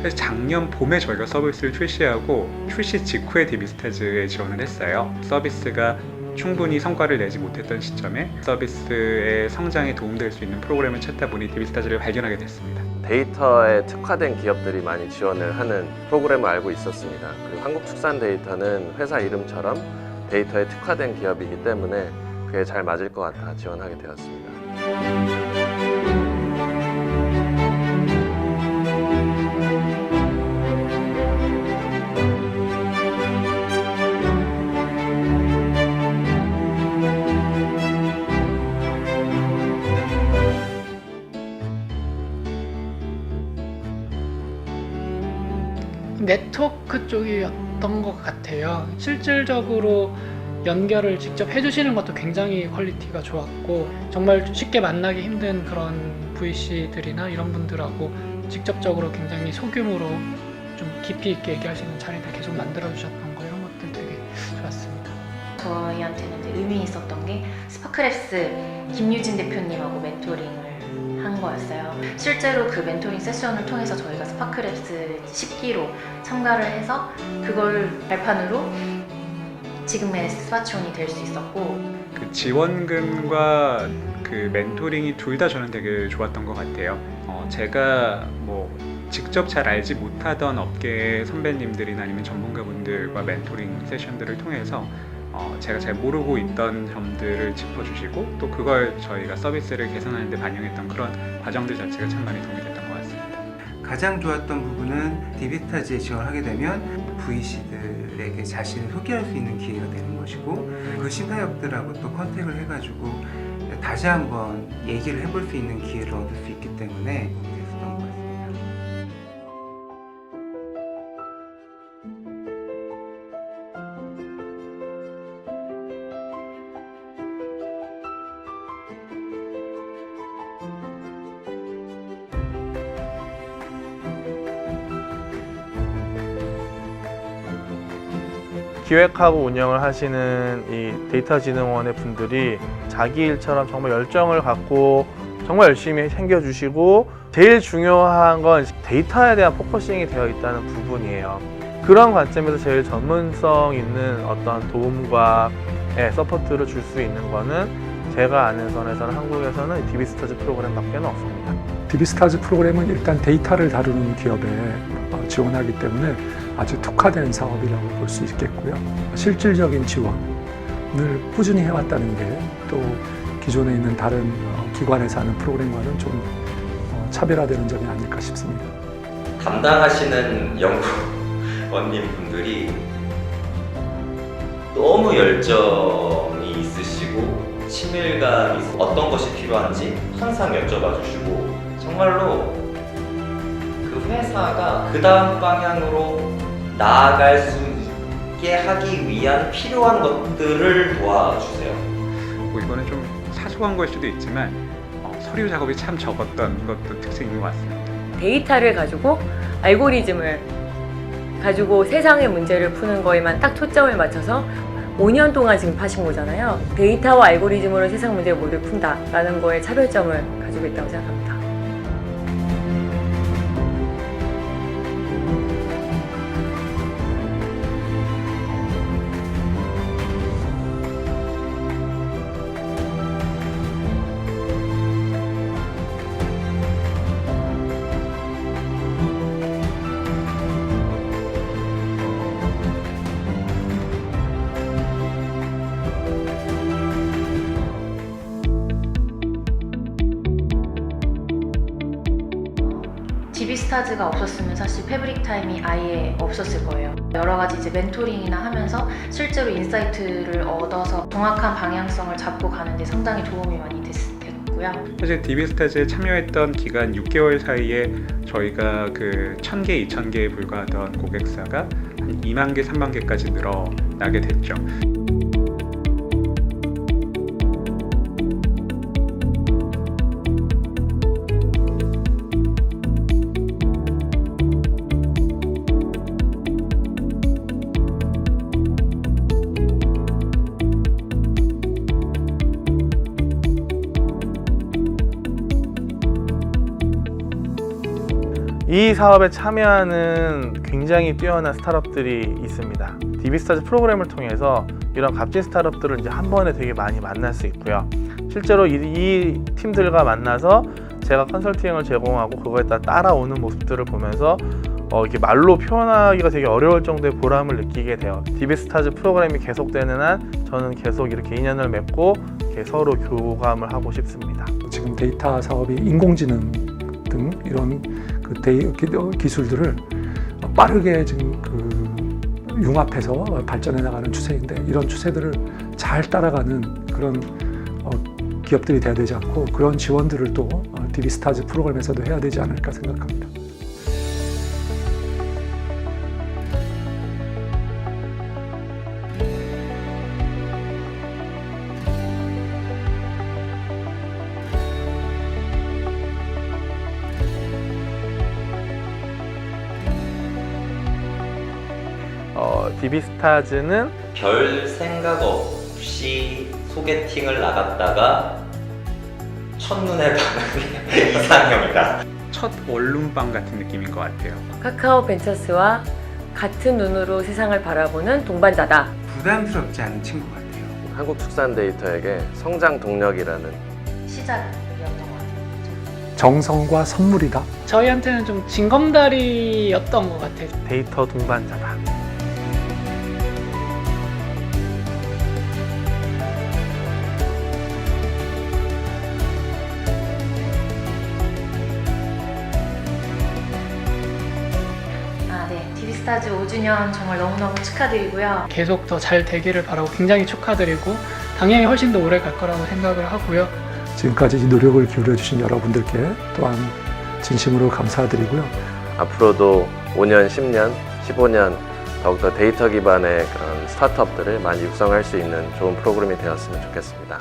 그래서 작년 봄에 저희가 서비스를 출시하고 출시 직후에 디비스타즈에 지원을 했어요. 서비스가 충분히 성과를 내지 못했던 시점에 서비스의 성장에 도움될 수 있는 프로그램을 찾다 보니 디비스타즈를 발견하게 됐습니다. 데이터에 특화된 기업들이 많이 지원을 하는 프로그램을 알고 있었습니다. 그리고 한국축산데이터는 회사 이름처럼 데이터에 특화된 기업이기 때문에 그게 잘 맞을 것 같아 지원하게 되었습니다. 네트워크 쪽이었던 것 같아요. 실질적으로 연결을 직접 해주시는 것도 굉장히 퀄리티가 좋았고 정말 쉽게 만나기 힘든 그런 VC들이나 이런 분들하고 직접적으로 굉장히 소규모로 좀 깊이 있게 얘기할 수 있는 자리들 계속 만들어 주셨던 거 이런 것들 되게 좋았습니다. 저희한테는 의미 있었던 게 스파크랩스 김유진 대표님하고 거였어요. 실제로 그 멘토링 세션을 통해서 저희가 스파크랩스 10기로 참가를 해서 그걸 발판으로 지금의 스파치온이 될 수 있었고 그 지원금과 그 멘토링이 둘 다 저는 되게 좋았던 것 같아요. 어, 제가 뭐 직접 잘 알지 못하던 업계의 선배님들이나 아니면 전문가분들과 멘토링 세션들을 통해서 어, 제가 잘 모르고 있던 점들을 짚어주시고 또 그걸 저희가 서비스를 개선하는 데 반영했던 그런 과정들 자체가 참 많이 도움이 됐던 것 같습니다. 가장 좋았던 부분은 디비스타즈에 지원하게 되면 VC들에게 자신을 소개할 수 있는 기회가 되는 것이고 그 신사역들하고 또 컨택을 해가지고 다시 한번 얘기를 해볼 수 있는 기회를 얻을 수 있기 때문에 기획하고 운영을 하시는 이 데이터진흥원의 분들이 자기 일처럼 정말 열정을 갖고 정말 열심히 챙겨주시고 제일 중요한 건 데이터에 대한 포커싱이 되어 있다는 부분이에요. 그런 관점에서 제일 전문성 있는 어떤 도움과 예, 서포트를 줄 수 있는 거는 제가 아는 선에서는 한국에서는 이 디비스터즈 프로그램밖에 없습니다. 디비스타즈 프로그램은 일단 데이터를 다루는 기업에 어, 지원하기 때문에 아주 특화된 사업이라고 볼 수 있겠고요. 실질적인 지원을 꾸준히 해왔다는 게 또 기존에 있는 다른 어, 기관에서 하는 프로그램과는 좀 어, 차별화되는 점이 아닐까 싶습니다. 담당하시는 연구원님 분들이 너무 열정이 있으시고 친밀감이 있- 어떤 것이 필요한지 항상 여쭤봐 주시고 정말로 그 회사가 그 다음 방향으로 나아갈 수 있게 하기 위한 필요한 것들을 도와주세요. 뭐 이거는 좀 사소한 걸 수도 있지만 어, 서류 작업이 참 적었던 것도 특징인 것 같습니다. 데이터를 가지고 알고리즘을 가지고 세상의 문제를 푸는 거에만 딱 초점을 맞춰서 5년 동안 지금 하신 거잖아요. 데이터와 알고리즘으로 세상 문제를 모두 푼다라는 거에 차별점을 가지고 있다고 생각합니다. 디비스타즈가 없었으면 사실 패브릭 타임이 아예 없었을 거예요. 여러 가지 이제 멘토링이나 하면서 실제로 인사이트를 얻어서 정확한 방향성을 잡고 가는데 상당히 도움이 많이 됐- 됐고요. 사실 디비스타즈에 참여했던 기간 6개월 사이에 저희가 그 1000개, 2000개에 불과하던 고객사가 한 2만 개, 3만 개까지 늘어나게 됐죠. 이 사업에 참여하는 굉장히 뛰어난 스타트업들이 있습니다. 디비스타즈 프로그램을 통해서 이런 값진 스타트업들을 이제 한 번에 되게 많이 만날 수 있고요. 실제로 이, 이 팀들과 만나서 제가 컨설팅을 제공하고 그거에 따라 따라오는 모습들을 보면서 어, 이렇게 말로 표현하기가 되게 어려울 정도의 보람을 느끼게 돼요. 디비스타즈 프로그램이 계속되는 한 저는 계속 이렇게 인연을 맺고 이렇게 서로 교감을 하고 싶습니다. 지금 데이터 사업이 인공지능 등 이런 그 데이, 기, 어, 기술들을 빠르게 지금 그 융합해서 발전해 나가는 추세인데 이런 추세들을 잘 따라가는 그런 어, 기업들이 돼야 되지 않고 그런 지원들을 또 어, 디비스타즈 프로그램에서도 해야 되지 않을까 생각합니다. 어, 디비스타즈는 별 생각 없이 소개팅을 나갔다가 첫눈에 반한 이상형이다. 첫 원룸빵 같은 느낌인 것 같아요. 카카오 벤처스와 같은 눈으로 세상을 바라보는 동반자다. 부담스럽지 않은 친구 같아요. 한국 축산 데이터에게 성장 동력이라는 시작이었던 것 같아요. 정성과 선물이다. 저희한테는 좀 징검다리였던 것 같아요. 데이터 동반자다. 스타즈 5주년 정말 너무너무 축하드리고요. 계속 더 잘 되기를 바라고 굉장히 축하드리고 당연히 훨씬 더 오래 갈 거라고 생각을 하고요. 지금까지 이 노력을 기울여 주신 여러분들께 또한 진심으로 감사드리고요. 앞으로도 5년, 10년, 15년 더욱더 데이터 기반의 그런 스타트업들을 많이 육성할 수 있는 좋은 프로그램이 되었으면 좋겠습니다.